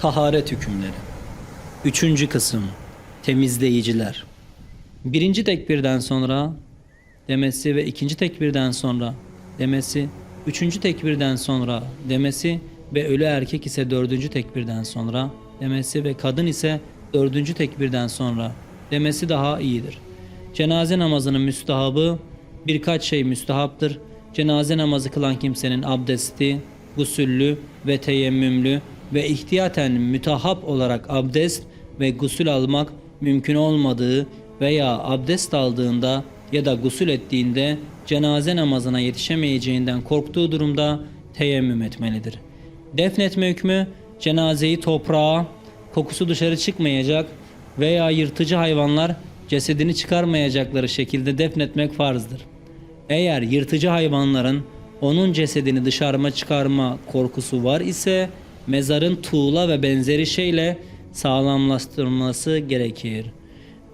Taharet hükümleri. Üçüncü kısım. Temizleyiciler. Birinci tekbirden sonra demesi ve ikinci tekbirden sonra demesi, üçüncü tekbirden sonra demesi ve ölü erkek ise dördüncü tekbirden sonra demesi ve kadın ise dördüncü tekbirden sonra demesi daha iyidir. Cenaze namazının müstahabı birkaç şey müstahaptır. Cenaze namazı kılan kimsenin abdesti, gusüllü ve teyemmümlü ve ihtiyaten mütahap olarak abdest ve gusül almak mümkün olmadığı veya abdest aldığında ya da gusül ettiğinde cenaze namazına yetişemeyeceğinden korktuğu durumda teyemmüm etmelidir. Defnetme hükmü cenazeyi toprağa, kokusu dışarı çıkmayacak veya yırtıcı hayvanlar cesedini çıkarmayacakları şekilde defnetmek farzdır. Eğer yırtıcı hayvanların onun cesedini dışarıma çıkarma korkusu var ise mezarın tuğla ve benzeri şeyle sağlamlaştırılması gerekir.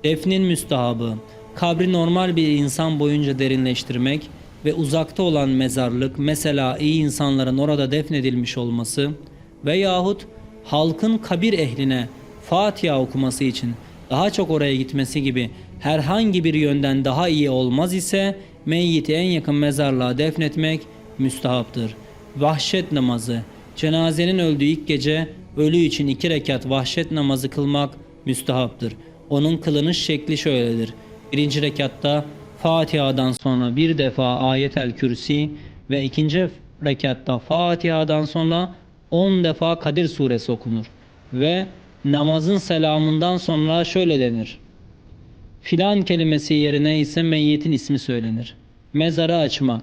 Defnin müstahabı kabri normal bir insan boyunca derinleştirmek ve uzakta olan mezarlık mesela iyi insanların orada defnedilmiş olması veyahut halkın kabir ehline Fatiha okuması için daha çok oraya gitmesi gibi herhangi bir yönden daha iyi olmaz ise meyyiti en yakın mezarlığa defnetmek müstahaptır. Vahşet namazı Cenazenin öldüğü ilk gece ölü için iki rekat vahşet namazı kılmak müstahaptır. Onun kılınış şekli şöyledir. Birinci rekatta Fatiha'dan sonra bir defa ayetel kürsi ve ikinci rekatta Fatiha'dan sonra 10 defa Kadir suresi okunur. Ve namazın selamından sonra şöyle denir. Filan kelimesi yerine ise meyyitin ismi söylenir. Mezarı açmak,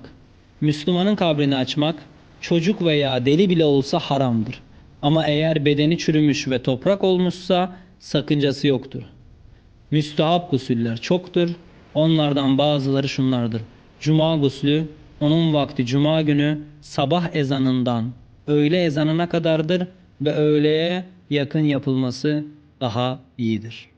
Müslümanın kabrini açmak, çocuk veya deli bile olsa haramdır. Ama eğer bedeni çürümüş ve toprak olmuşsa sakıncası yoktur. Müstahap gusüller çoktur. Onlardan bazıları şunlardır. Cuma guslü, onun vakti cuma günü sabah ezanından öğle ezanına kadardır ve öğleye yakın yapılması daha iyidir.